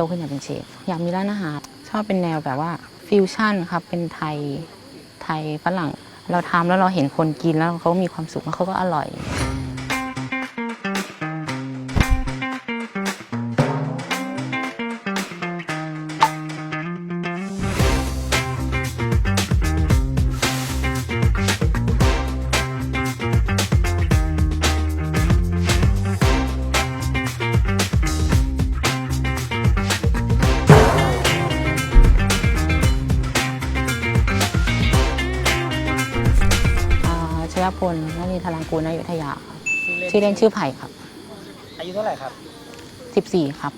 ตขึ้นอยากเป็นเชฟอยากมีร้านอาหารชอบเป็นแนวแบบว่าฟิวชั่นครับเป็นไทยไทยฝรั่ง เราทำแล้วเราเห็นคนกินแล้วเขามีความสุขแล้วเขาก็อร่อย พลนรีธารังกูลอยุธยาครับชื่อเล่นชื่อไผ่ครับ อายุเท่าไหร่ครับ 14 ครับ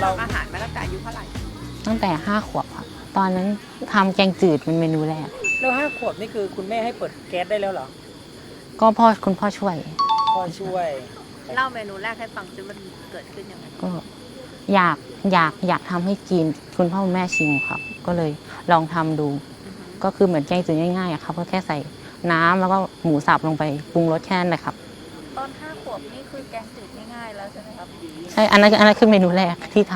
เราทำอาหารมาตั้งแต่อายุเท่าไหร่ ตั้งแต่ 5 ขวบครับ ตอนนั้นทำแกงจืดเป็นเมนูแรก แล้วห้าขวบนี่คือคุณแม่ให้เปิดแก๊สได้แล้วเหรอก็พ่อคุณพ่อช่วย พ่อช่วย เล่าเมนูแรกให้ฟังซิมันเกิดขึ้นยังไงก็อยากอยากอยากทำให้กินคุณพ่อคุณแม่ชิมครับ ก็เลยลองทำดูก็คือเหมือนแกงจืดง่ายๆอะครับก็แค่ใส่น้ำแล้วก็หมูสับลงไปปรุงรสแค่นั้นเลยครับตอนห้าขวบนี่คือแกงจืดง่ายๆแล้วใช่ไหมครับใช่อันนั้นอันนั้นคือเมนูแรกที่ท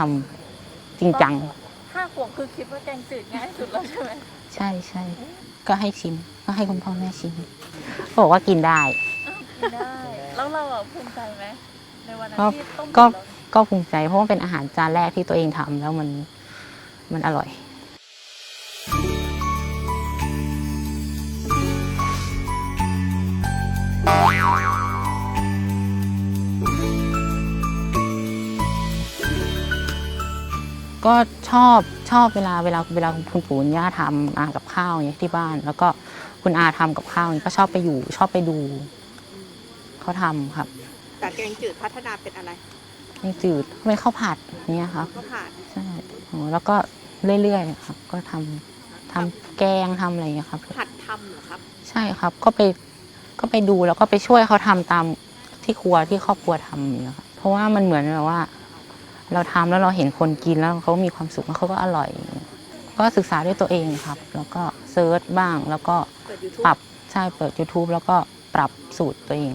ำจริงจังห้าขวบคือคิดว่าแกงจืดง่ายสุดแล้วใช่ไหมใช่ใช่ก็ให้ชิม ก็ให้คุณพ่อแม่ชิมบอกว่ากินได้กินได้ แล้วเราอะภูมิใจไหมในวันนั้นก็ที่ต้มก็จืดเราก็ภูมิใจเพราะว่าเป็นอาหารจานแรกที่ตัวเองทำแล้วมันมันอร่อย ก็ชอบชอบเวลาเวลาเวลาคุณปู่คุณย่าทำอากับข้าวเนี่ยที่บ้าน แล้วก็คุณอาทำกับข้าวเนี่ยก็ชอบไปอยู่ ชอบไปดู เขาทำครับแต่แกงจืดพัฒนาเป็นอะไรแกงจืดเป็นข้าวผัดเนี่ยครับก็ผ่านใช่โอ้แล้วก็เรื่อยๆครับ ก็ทำทำแกงทำอะไรอย่างเงี้ยครับหัดทำเหรอครับใช่ครับ ก็ไปก็ไปดูแล้วก็ไปช่วยเขาทำตามที่ครัวที่ครอบครัวทำอย่างเงี้ยครับเพราะว่ามันเหมือนแบบว่า เราทำแล้วเราเห็นคนกินแล้วเขามีความสุขแล้วเขาก็อร่อยก็ศึกษาด้วยตัวเองครับ แล้วก็เซิร์ชบ้างแล้วก็เปิด YouTube ปรับใช่เปิด YouTube แล้วก็ปรับสูตรตัวเอง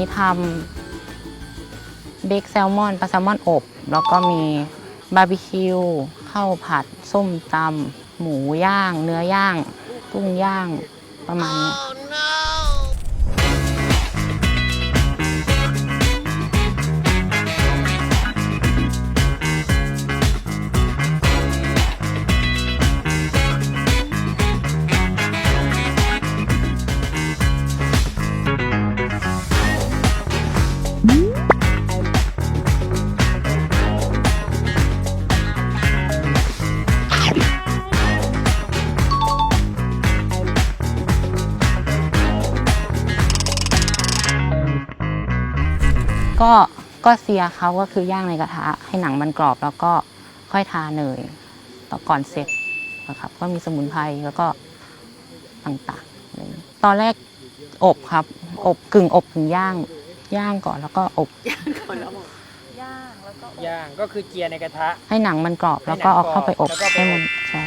นี้ทำเบคแซลมอนปลาแซลมอนอบ แล้วก็มีบาร์บีคิวข้าวผัด ส้มตำหมูย่าง เนื้อย่าง กุ้งย่างประมาณนี้ ก็ก็เซียเขาก็คือย่างในกระทะ ให้หนังมันกรอบแล้วก็ค่อยทาเนยต่อก่อนเสร็จนะครับก็มีสมุนไพรแล้วก็ต่างๆอะไรอย่างนี้ตอนแรกอบครับ อบกึ่งอบกึ่งย่าง ย่างก่อนแล้วก็อบก่อนแล้วบอกย่างแล้วก็อบย่างก็คือเจียในกระทะ ให้หนังมันกรอบแล้วก็เอาเข้าไปอบให้หนังกรอบให้มันแล้วก็ไปอบใช่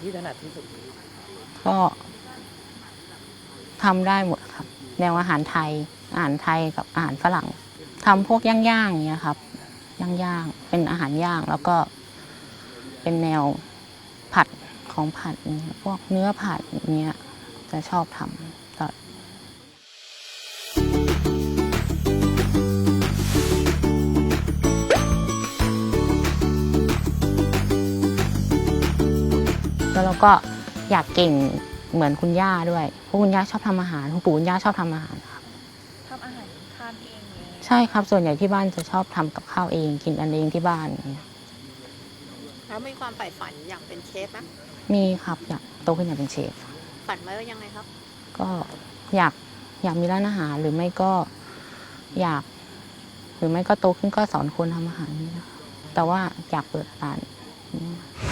ที่ถนัดที่สุด ก็ทำได้หมดครับ แนวอาหารไทย อาหารไทยกับอาหารฝรั่งทำพวกย่างๆอย่างเงี้ยครับย่างๆเป็นอาหารย่างแล้วก็เป็นแนวผัดของผัดพวกเนื้อผัดเนี้ยจะชอบทำ แล้วเราก็อยากเก่งเหมือนคุณย่าด้วยเพราะคุณย่าชอบทำอาหารคุณปู่คุณย่าชอบทำอาหารครับทำอาหารทานเองเลยใช่ครับ ส่วนใหญ่ที่บ้านจะชอบทำกับข้าวเอง กินอันเองที่บ้านอย่างเงี้ยแล้วมีความใฝ่ฝันอยากเป็นเชฟไหมมีครับอยากโตขึ้นอยากเป็นเชฟ ฝันไว้ว่ายังไงครับ ก็อยากอยากมีร้านอาหารหรือไม่ก็อยาก หรือไม่ก็โตขึ้นก็สอนคนทำอาหารนี่นะคะแต่ว่าอยากเปิดร้านนี่ศึ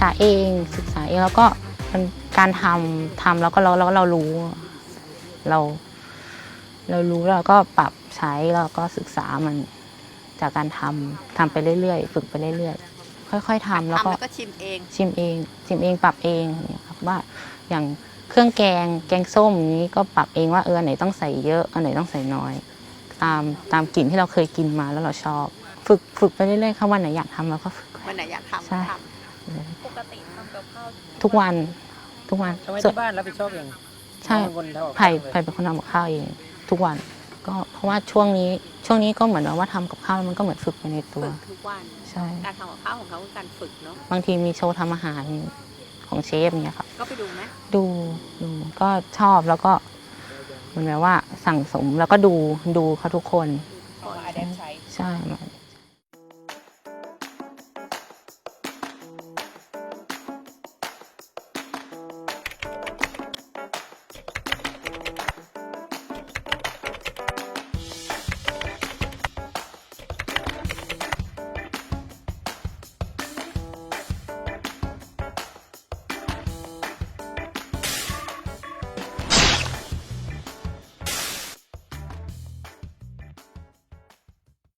ษาเองศึกษาเองแล้วก็มันการทำทำแล้วก็เราเราเรารู้ เรา เรารู้แล้วเราก็ปรับใช้แล้วก็ศึกษามันจากการทำทำไปเรื่อยๆ ฝึกไปเรื่อยๆ ค่อย ๆทำแล้วทำก็แล้วก็ชิมเอง ชิมเอง ชิมเองปรับเองอย่างเงี้ยครับว่าอย่างเครื่องแกงแกงส้มอย่างนี้ก็ปรับเองว่าเอออันไหนต้องใส่เยอะอันไหนต้องใส่น้อย ตามตามกลิ่นที่เราเคยกินมาแล้วเราชอบ ฝึกฝึกไปเรื่อยๆค่ะวันไหนอยากทำเราก็ฝึก วันไหนอยากทำใช่ก็ท ปกติทำกับข้าวทุกวันทุกวันทำไมส่วนที่บ้านรับผิดชอบเองใช่น้องเป็นคนทำกับไผ่ข้าวเลยไผ่เป็นคนทำกับข้าวเองทุกวัน ก็เพราะว่าช่วงนี้ช่วงนี้ก็เหมือนว่าทำกับข้าวแล้วมันก็เหมือนฝึกไปในำตัว ฝึกทุกวัน ใช่ การทำกับข้าวของเขาคือการฝึกเนาะบางทีมีโชว์ทำอาหารของเชฟเนี่ยครับก็ไปดูไหมดูดูก็ชอบแล้วก็เหมือนแบบว่าสั่งสมแล้วก็ดูดูเขาทุกคนคนใช่มา